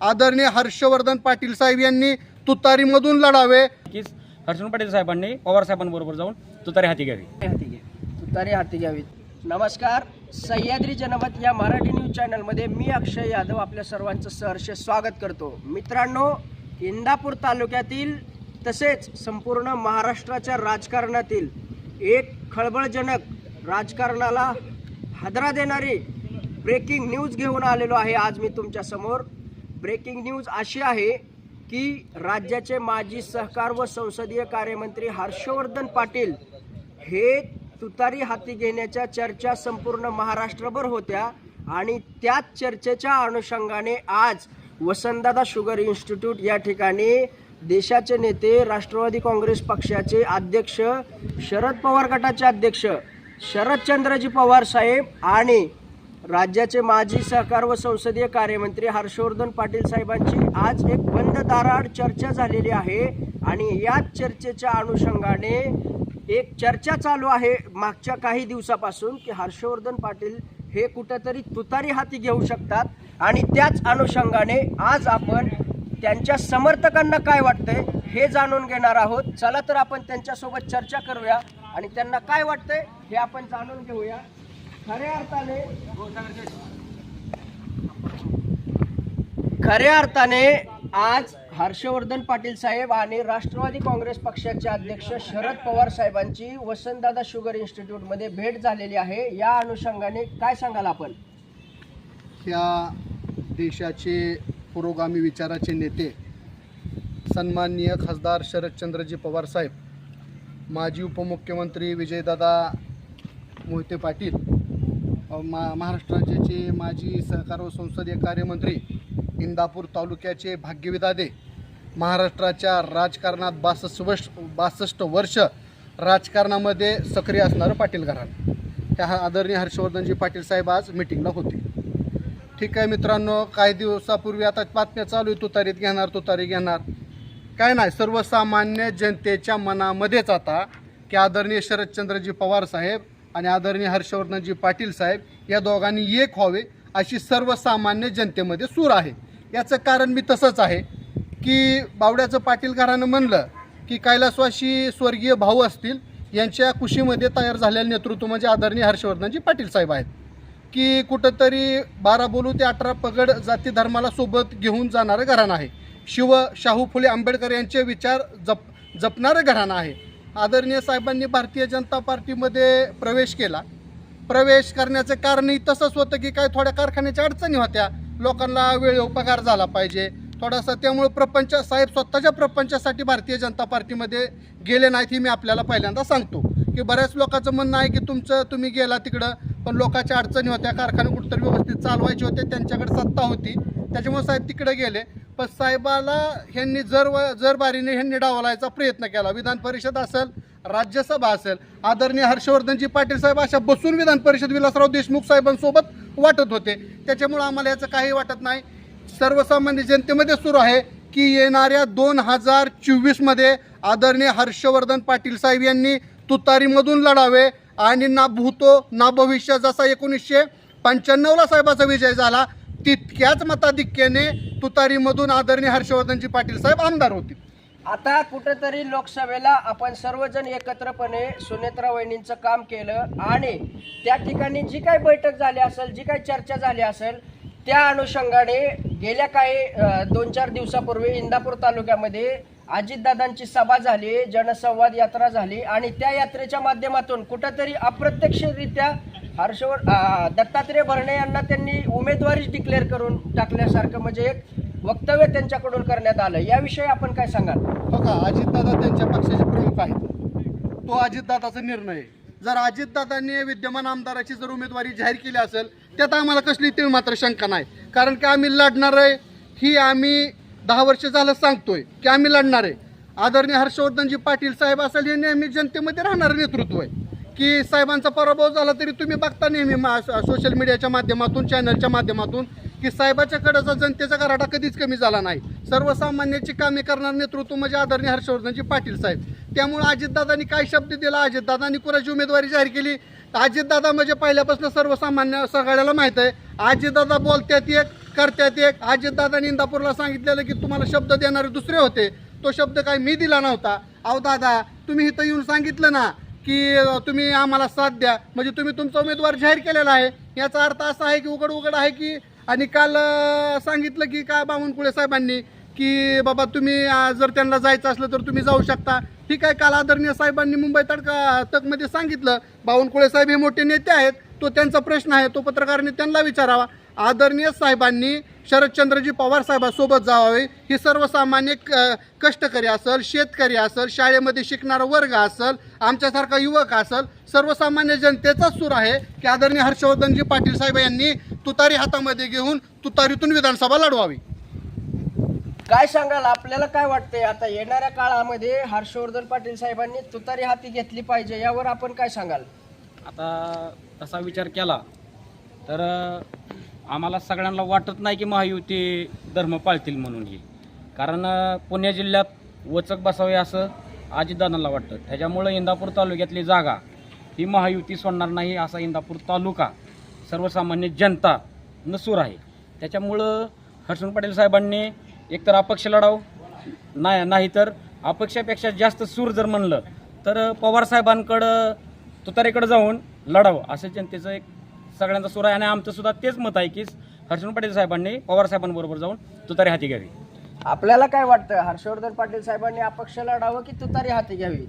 आदरणीय हर्षवर्धन पाटील साहेब यांनी तुतारीमधून लढावे. नक्कीच. हर्षण पाटील साहेबांनी पवार साहेबांबरोबर जाऊन तुतारी हाती घ्यावी. हाती तुतारी हाती घ्यावीत नमस्कार. सह्याद्री जनमत या मराठी न्यूज चॅनलमध्ये मी अक्षय यादव आपल्या सर्वांचं सहर्ष स्वागत करतो. मित्रांनो इंदापूर तालुक्यातील तसेच संपूर्ण महाराष्ट्राच्या राजकारणातील एक खळबळजनक राजकारणाला हादरा देणारी ब्रेकिंग न्यूज घेऊन आलेलो आहे आज मी तुमच्यासमोर ब्रेकिंग न्यूज अशी आहे की राज्याचे माजी सहकार व संसदीय कार्यमंत्री हर्षवर्धन पाटील हे तुतारी हाती घेण्याच्या चर्चा संपूर्ण महाराष्ट्रभर होत्या आणि त्याच चर्चेच्या अनुषंगाने आज वसंतदादा शुगर इन्स्टिट्यूट या ठिकाणी देशाचे नेते राष्ट्रवादी काँग्रेस पक्षाचे अध्यक्ष शरद पवार गटाचे अध्यक्ष शरदचंद्रजी पवार साहेब आणि राज्याचे माजी सहकार व संसदीय कार्यमंत्री हर्षवर्धन पाटील साहेबांची आज एक बंद दाराआड चर्चा झालेली आहे आणि याच चर्चेच्या अनुषंगाने एक चर्चा चालू आहे मागच्या काही दिवसापासून की हर्षवर्धन पाटील हे कुठंतरी तुतारी हाती घेऊ शकतात. आणि त्याच अनुषंगाने आज आपण त्यांच्या समर्थकांना काय वाटतंय हे जाणून घेणार आहोत. चला तर आपण त्यांच्यासोबत चर्चा करूया आणि त्यांना काय वाटतंय हे आपण जाणून घेऊया. खऱ्या अर्थाने खऱ्या अर्थाने आज हर्षवर्धन पाटील साहेब आणि राष्ट्रवादी काँग्रेस पक्षाचे अध्यक्ष शरद पवार साहेबांची वसंतदादा शुगर इन्स्टिट्यूटमध्ये भेट झालेली आहे. या अनुषंगाने काय सांगाल आपण? ह्या देशाचे पुरोगामी विचाराचे नेते सन्माननीय खासदार शरदचंद्रजी पवार साहेब माजी उपमुख्यमंत्री विजयदादा मोहिते पाटील मा महाराष्ट्र राज्याचे माजी सहकार व संसदीय कार्यमंत्री इंदापूर तालुक्याचे भाग्यविदादे महाराष्ट्राच्या राजकारणात बासष्ट वर्ष बासष्ट वर्ष राजकारणामध्ये सक्रिय असणारं पाटील घराणं. त्या आदरणीय हर्षवर्धनजी पाटील साहेब आज मिटिंगला होते. ठीक आहे मित्रांनो काही दिवसापूर्वी आता बातम्या चालू आहे तुतारीत घेणार तुतारी घेणार. काय नाही सर्वसामान्य जनतेच्या मनामध्येच आता की आदरणीय शरदचंद्रजी पवार साहेब आणि आदरणीय हर्षवर्धनजी पाटील साहेब या दोघांनी एक व्हावे अशी सर्वसामान्य जनतेमध्ये सूर आहे. याचं कारण मी तसंच आहे की बावड्याचं पाटील घरानं म्हणलं की कैलासवाशी स्वर्गीय भाऊ असतील यांच्या कुशीमध्ये तयार झालेलं नेतृत्व म्हणजे आदरणीय हर्षवर्धनजी पाटील साहेब आहेत. की कुठंतरी बारा बोलू ते अठरा पगड जाती धर्माला सोबत घेऊन जाणारं घराणं आहे. शिव शाहू फुले आंबेडकर यांचे विचार जप जपणारं घराणं आहे. आदरणीय साहेबांनी भारतीय जनता पार्टीमध्ये प्रवेश केला. प्रवेश करण्याचं कारणही तसंच होतं की काय थोड्या कारखान्याच्या अडचणी होत्या. लोकांना वेळ पगार झाला पाहिजे. थोडासा त्यामुळं प्रपंच साहेब स्वतःच्या प्रपंचासाठी भारतीय जनता पार्टीमध्ये गेले नाहीत ही मी आपल्याला पहिल्यांदा सांगतो. की बऱ्याच लोकांचं म्हणणं आहे की तुमचं तुम्ही गेला तिकडं पण लोकांच्या अडचणी होत्या कारखाने कुठंतरी व्यवस्थित चालवायचे होते त्यांच्याकडे सत्ता होती. त्याच्यामुळे साहेब तिकडे गेले. पण साहेबाला ह्यांनी जर जरबारीने ह्यांनी डावलायचा प्रयत्न केला विधान परिषद असेल राज्यसभा असेल आदरणीय हर्षवर्धनजी पाटील साहेब अशा बसून विधान परिषद विलासराव देशमुख साहेबांसोबत वाटत होते. त्याच्यामुळं आम्हाला याचं काही वाटत नाही. सर्वसामान्य जनतेमध्ये सुरू आहे की येणाऱ्या दोन हजार चोवीसमध्ये आदरणीय हर्षवर्धन पाटील साहेब यांनी तुतारीमधून लढावे आणि ना भूतो ना भविष्य जसा एकोणीसशे पंच्याण्णवला साहेबाचा विजय झाला तितक्याच मताधिक्याने तुतारीमधून आदरणीय हर्षवर्धनजी पाटील साहेब आमदार होतील आता कुठेतरी लोकसभेला आपण सर्वजण एकत्रपणे सुनेत्रा वहिनींचं काम केलं आणि त्या ठिकाणी जी काही बैठक झाली असेल जी काही चर्चा झाली असेल त्या अनुषंगाने गेल्या काही दोन चार दिवसापूर्वी इंदापूर तालुक्यामध्ये अजितदादांची सभा झाली जनसंवाद यात्रा झाली आणि त्या यात्रेच्या माध्यमातून कुठंतरी अप्रत्यक्षरित्या हर्षवर दत्तात्रय भरणे यांना त्यांनी उमेदवारीच डिक्लेअर करून टाकल्यासारखं म्हणजे एक वक्तव्य त्यांच्याकडून करण्यात आलं. याविषयी आपण काय सांगाल? हो का अजितदादा त्यांच्या पक्षाचे प्रमुख आहेत. तो अजितदादाचा निर्णय आहे. जर अजितदादांनी विद्यमान आमदाराची जर उमेदवारी जाहीर केली असेल त्यात आम्हाला कसली ती मात्र शंका नाही. कारण की आम्ही लढणार आहे ही आम्ही दहा वर्ष झालं सांगतोय की आम्ही लढणार आहे. आदरणीय हर्षवर्धनजी पाटील साहेब असेल हे नेहमी जनतेमध्ये राहणारं नेतृत्व आहे. की साहेबांचा पराभव झाला तरी तुम्ही बघता नेहमी मा सोशल मीडियाच्या माध्यमातून चॅनलच्या माध्यमातून की साहेबाच्या कडेचा जनतेचा कराडा कधीच कमी झाला नाही. सर्वसामान्याची कामे करणार नेतृत्व म्हणजे आदरणीय हर्षवर्धनजी पाटील साहेब. त्यामुळे अजितदादांनी काय शब्द दिला? अजितदादांनी कुणाची उमेदवारी जाहीर केली? तर अजितदादा म्हणजे पहिल्यापासून सर्वसामान्य सगळ्याला माहीत आहे. आजीदादा बोलतात एक करतात एक. अजितदादांनी इंदापूरला सांगितलेलं की तुम्हाला शब्द देणारे दुसरे होते. तो शब्द काय मी दिला नव्हता. अहो दादा तुम्ही इथं येऊन सांगितलं ना की तुम्ही आम्हाला साथ द्या. म्हणजे तुम्ही तुमचा उमेदवार जाहीर केलेला आहे. याचा अर्थ असा आहे की उघड उघड आहे की आणि काल सांगितलं की काय बावनकुळे साहेबांनी की बाबा तुम्ही जर त्यांना जायचं असलं तर तुम्ही जाऊ शकता. ठीक आहे काल आदरणीय साहेबांनी मुंबई तडका तकमध्ये सांगितलं. बावनकुळे साहेब हे मोठे नेते आहेत. तो त्यांचा प्रश्न आहे तो पत्रकारांनी त्यांना विचारावा. आदरणीय साहेबांनी शरदचंद्रजी पवार साहेबांसोबत जावावे. ही सर्वसामान्य क- कष्टकरी असेल शेतकरी असेल शाळेमध्ये शिकणारा वर्ग असेल आमच्यासारखा युवक असेल सर्वसामान्य जनतेचाच सूर आहे की आदरणीय हर्षवर्धनजी पाटील साहेब यांनी तुतारी हातामध्ये घेऊन तुतारीतून विधानसभा लढवावी. काय सांगाल? आपल्याला काय वाटतंय? आता येणाऱ्या काळामध्ये हर्षवर्धन पाटील साहेबांनी तुतारी हाती घेतली पाहिजे यावर आपण काय सांगाल? आता तसा विचार केला तर आम्हाला सगळ्यांना वाटत नाही की महायुती धर्म पाळतील म्हणून ही. कारण पुणे जिल्ह्यात वचक बसावे असं अजितदादांना वाटतं. त्याच्यामुळं इंदापूर तालुक्यातली जागा ही महायुती सोडणार नाही असा इंदापूर तालुका सर्वसामान्य जनता नसूर आहे. त्याच्यामुळं हर्षण पाटील साहेबांनी एकतर अपक्ष लढाव नाही नाहीतर अपेक्षापेक्षा जास्त सूर जर म्हणलं तर पवार साहेबांकडं तुतारीकडे जाऊन लढावं असं जनतेचं एक सगळ्यांचा सूर आहे. आणि आमचं सुद्धा तेच मत आहे की हर्षण पाटील साहेबांनी पवार साहेबांबरोबर जाऊन तुतारी हाती घ्यावी. आपल्याला काय वाटतं? हर्षवर्धन पाटील साहेबांनी अपक्ष लढावं की तुतारी हाती घ्यावी?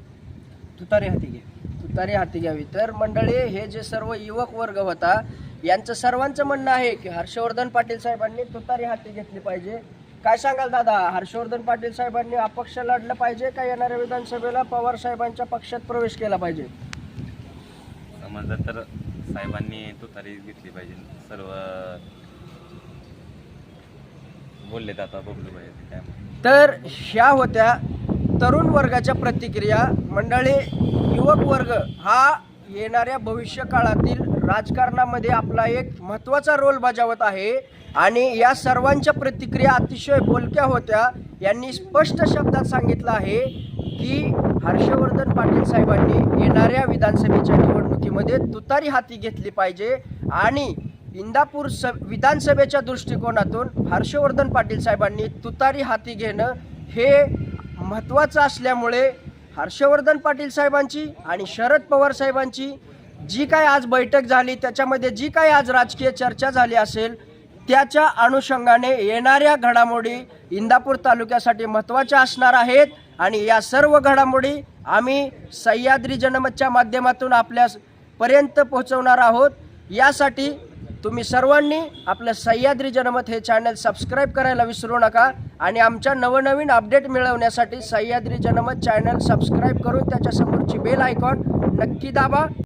तुतारी हाती घ्यावी. तुतारी हाती घ्यावी. तर मंडळी हे जे सर्व युवक वर्ग होता यांचं सर्वांचं म्हणणं आहे की हर्षवर्धन पाटील साहेबांनी तुतारी हाती घेतली पाहिजे. काय सांगाल दादा? हर्षवर्धन पाटील साहेबांनी अपक्ष लढलं पाहिजे का येणाऱ्या विधानसभेला पवार साहेबांच्या पक्षात प्रवेश केला पाहिजे? समजलं तर साहेबांनी तुतारी घेतली पाहिजे. सर्व बोलले आता बघलो पाहिजे काय तर ह्या होत्या तरुण वर्गाच्या प्रतिक्रिया. मंडळी युवक वर्ग हा येणाऱ्या भविष्य काळातील राजकारणामध्ये आपला एक महत्त्वाचा रोल बजावत आहे. आणि या सर्वांच्या प्रतिक्रिया अतिशय बोलक्या होत्या. यांनी स्पष्ट शब्दात सांगितलं आहे. की हर्षवर्धन पाटील साहेबांनी येणाऱ्या विधानसभेच्या निवडणुकीमध्ये तुतारी हाती घेतली पाहिजे आणि इंदापूर स विधानसभेच्या दृष्टिकोनातून हर्षवर्धन पाटील साहेबांनी तुतारी हाती घेणं हे महत्त्वाचं असल्यामुळे हर्षवर्धन पाटील साहेबांची आणि शरद पवार साहेबांची जी काय आज बैठक झाली त्याच्यामध्ये जी काय आज राजकीय चर्चा झाली असेल त्याच्या अनुषंगाने येणाऱ्या घडामोडी इंदापूर तालुक्यासाठी महत्त्वाच्या असणार आहेत. आणि या सर्व घडामोडी आम्ही सह्याद्री जनमतच्या माध्यमातून आपल्यापर्यंत पोहोचवणार आहोत. यासाठी तुम्ही सर्वांनी आपलं सह्याद्री जनमत हे चॅनल सबस्क्राईब करायला विसरू नका आणि आमच्या नवनवीन अपडेट मिळवण्यासाठी सह्याद्री जनमत चॅनल सबस्क्राईब करून त्याच्यासमोरची बेल आयकॉन नक्की दाबा.